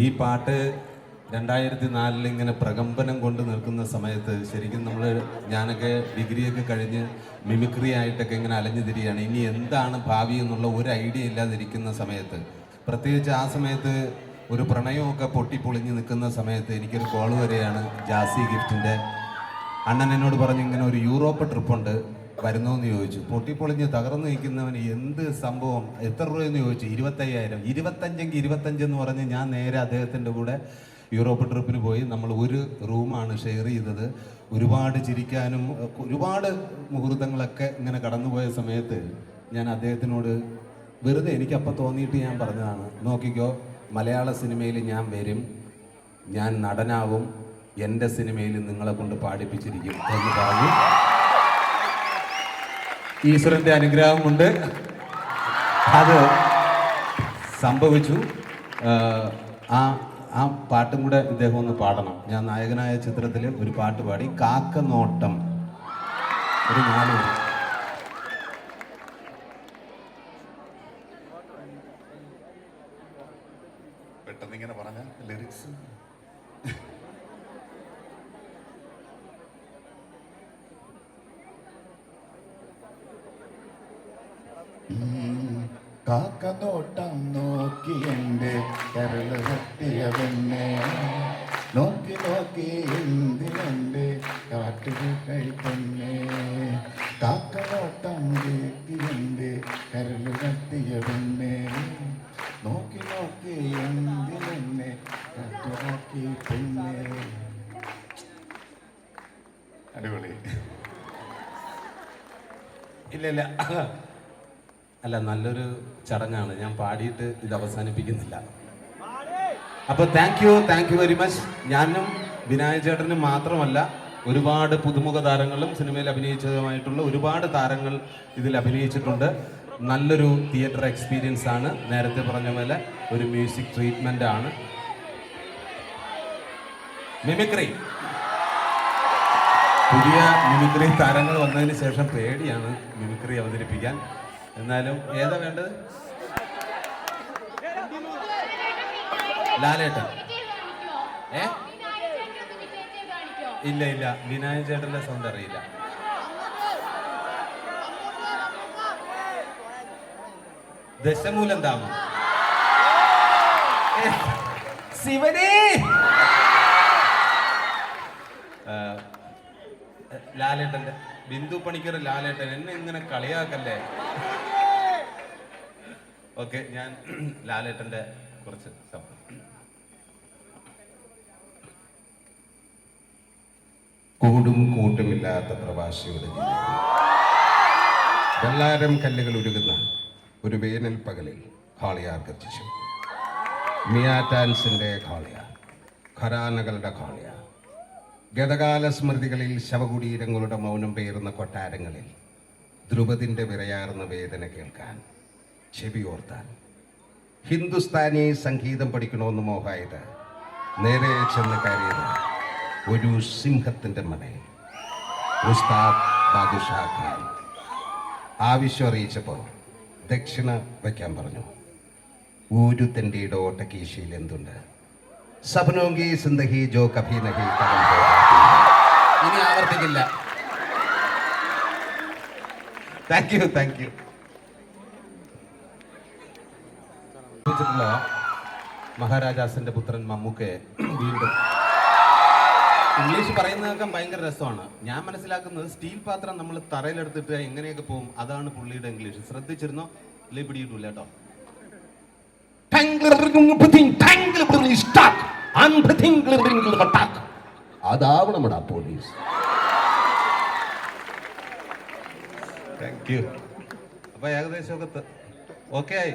ഈ പാട്ട് രണ്ടായിരത്തി നാലിൽ ഇങ്ങനെ പ്രകമ്പനം കൊണ്ട് നിൽക്കുന്ന സമയത്ത് ശരിക്കും നമ്മൾ ഞാനൊക്കെ ഡിഗ്രിയൊക്കെ കഴിഞ്ഞ് മിമിക്രി ആയിട്ടൊക്കെ ഇങ്ങനെ അലഞ്ഞു തിരിയാണ്. ഇനി എന്താണ് ഭാവി എന്നുള്ള ഒരു ഐഡിയ ഇല്ലാതിരിക്കുന്ന സമയത്ത് പ്രത്യേകിച്ച് ആ സമയത്ത് ഒരു പ്രണയമൊക്കെ പൊട്ടിപ്പൊളിഞ്ഞ് നിൽക്കുന്ന സമയത്ത് എനിക്കൊരു കോൾ വരെയാണ് ജാസി ഗിഫ്റ്റിന്റെ. അണ്ണൻ എന്നോട് പറഞ്ഞു ഇങ്ങനെ ഒരു യൂറോപ്പ് ട്രിപ്പുണ്ട് വരുന്നോന്ന് ചോദിച്ചു. പൊട്ടിപ്പൊളിഞ്ഞ് തകർന്നു നിൽക്കുന്നവന് എന്ത് സംഭവം? എത്ര രൂപയെന്ന് ചോദിച്ചു. ഇരുപത്തയ്യായിരം. ഇരുപത്തഞ്ചെങ്കിൽ ഇരുപത്തഞ്ചെന്ന് പറഞ്ഞ് ഞാൻ നേരെ അദ്ദേഹത്തിന്റെ കൂടെ യൂറോപ്പ് ട്രിപ്പിന് പോയി. നമ്മൾ ഒരു റൂമാണ് ഷെയർ ചെയ്തത്. ഒരുപാട് ചിരിക്കാനും ഒരുപാട് മുഹൂർത്തങ്ങളൊക്കെ ഇങ്ങനെ കടന്നുപോയ സമയത്ത് ഞാൻ അദ്ദേഹത്തിനോട് വെറുതെ എനിക്കപ്പം തോന്നിയിട്ട് ഞാൻ പറഞ്ഞതാണ്. നോക്കിക്കോ മലയാള സിനിമയിൽ ഞാൻ വരും. ഞാൻ നടനാവും. എന്റെ സിനിമയിൽ നിങ്ങളെ കൊണ്ട് പാടിപ്പിച്ചിരിക്കും. എന്ന് പറഞ്ഞു. ഈശ്വരന്റെ അനുഗ്രഹം കൊണ്ട് അത് സംഭവിച്ചു. ആ ആ പാട്ടും കൂടെ ഇദ്ദേഹം ഒന്ന് പാടണം. ഞാൻ നായകനായ ചിത്രത്തിൽ ഒരു പാട്ട് പാടി. കാക്ക നോട്ടം ഒരു നാല്. പെട്ടെന്ന് ഇങ്ങനെ പറഞ്ഞ ലിറിക്സ് കാക്കനോട്ടം നോക്കി എന്റെ കരൾ കത്തിയ പെണ്ണെ നോക്കി നോക്കി എന്തിനെന്റെ കാട്ടിൽ കഴിപ്പന്നെ കാക്കനോട്ടം കേട്ടി എന്റെ കരൾ കത്തിയ പെണ്ണെ നോക്കി നോക്കി എന്തിനെന്നെ കാട്ടുവാക്കി പെണ്ണെ അടിപൊളി. ഇല്ല ഇല്ല. അല്ല നല്ലൊരു ചടങ്ങാണ്. ഞാൻ പാടിയിട്ട് ഇത് അവസാനിപ്പിക്കുന്നില്ല. അപ്പൊ thank you thank you very much ഞാനും വിനായക ചേട്ടനും മാത്രമല്ല ഒരുപാട് പുതുമുഖ താരങ്ങളും സിനിമയിൽ അഭിനയിച്ചതുമായിട്ടുള്ള ഒരുപാട് താരങ്ങൾ ഇതിൽ അഭിനയിച്ചിട്ടുണ്ട്. നല്ലൊരു തിയേറ്റർ എക്സ്പീരിയൻസ് ആണ്. നേരത്തെ പറഞ്ഞ പോലെ ഒരു മ്യൂസിക് ട്രീറ്റ്മെന്റ് ആണ്. മിമിക്രി പുതിയ മിമിക്രി താരങ്ങൾ വന്നതിന് ശേഷം പേടിയാണ് മിമിക്രി അവതരിപ്പിക്കാൻ. എന്നാലും ഏതാ വേണ്ടത്? ലാലേട്ടൻ. ഏ? ഇല്ല ഇല്ല. വിനായക ചേട്ടന്റെ സൗണ്ട് അറിയില്ല. ദശമൂലം താമം ശിവനേ! ലാലേട്ടന്റെ ബിന്ദു പണിക്കർ ലാലേട്ടൻ എന്നെ ഇങ്ങനെ കളിയാക്കല്ലേ? ഓക്കെ ഞാൻ ലാലേട്ടന്റെ കുറച്ച് സം- കൂടും കൂട്ടുമില്ലാത്ത പ്രവാസിയുടെ വെള്ളാരം കല്ലുകൾ ഉരുകുന്ന ഒരു വേനൽ പകലിൽ ഖാളിയാർ ഗർജിച്ചു. മിയാറ്റാൻസിന്റെ ഖാളിയാർ ഖരാനകളുടെ ഖാളിയാർ ഗതകാല സ്മൃതികളിൽ ശവകുടീരങ്ങളുടെ മൗനം പേറുന്ന കൊട്ടാരങ്ങളിൽ ധ്രുപതിന്റെ വിറയാർന്ന വേദന കേൾക്കാൻ ചെവിയോർത്താൻ ഹിന്ദുസ്ഥാനി സംഗീതം പഠിക്കണമെന്ന് മോഹായത് നേരെ ചെന്ന് കയറിയത് ഒരു സിംഹത്തിന്റെ മനയിൽ ഉസ്താദ് ബാദുഷാ ഖാൻ ആവശ്യം അറിയിച്ചപ്പോൾ ദക്ഷിണ വയ്ക്കാൻ പറഞ്ഞു. ഊരു തെണ്ടിയുടെ ഓട്ടക്കീശയിൽ എന്തുണ്ട്? സപനോങ്കി സിന്ദഹി ജോ കഭി നഹി കടം. ഇനി ആവർത്തിക്കില്ല. താങ്ക് യു താങ്ക് യു മഹാരാജാസിന്റെ പുത്രൻ മമ്മൂക്കെ വീണ്ടും ഇംഗ്ലീഷ് പറയുന്നതൊക്കെ ഭയങ്കര രസമാണ്. ഞാൻ മനസ്സിലാക്കുന്നത് സ്റ്റീൽ പാത്രം നമ്മൾ തറയിലെടുത്തിട്ട് എങ്ങനെയൊക്കെ പോകും അതാണ് പുള്ളിയുടെ ഇംഗ്ലീഷ്. ശ്രദ്ധിച്ചിരുന്നോ? ഇല്ലേ പിടിയിട്ടില്ല കേട്ടോ നമ്മുടെ പോലീസ് താങ്ക് യു അപ്പൊ ഏകദേശമൊക്കെ ഓക്കെ ആയി.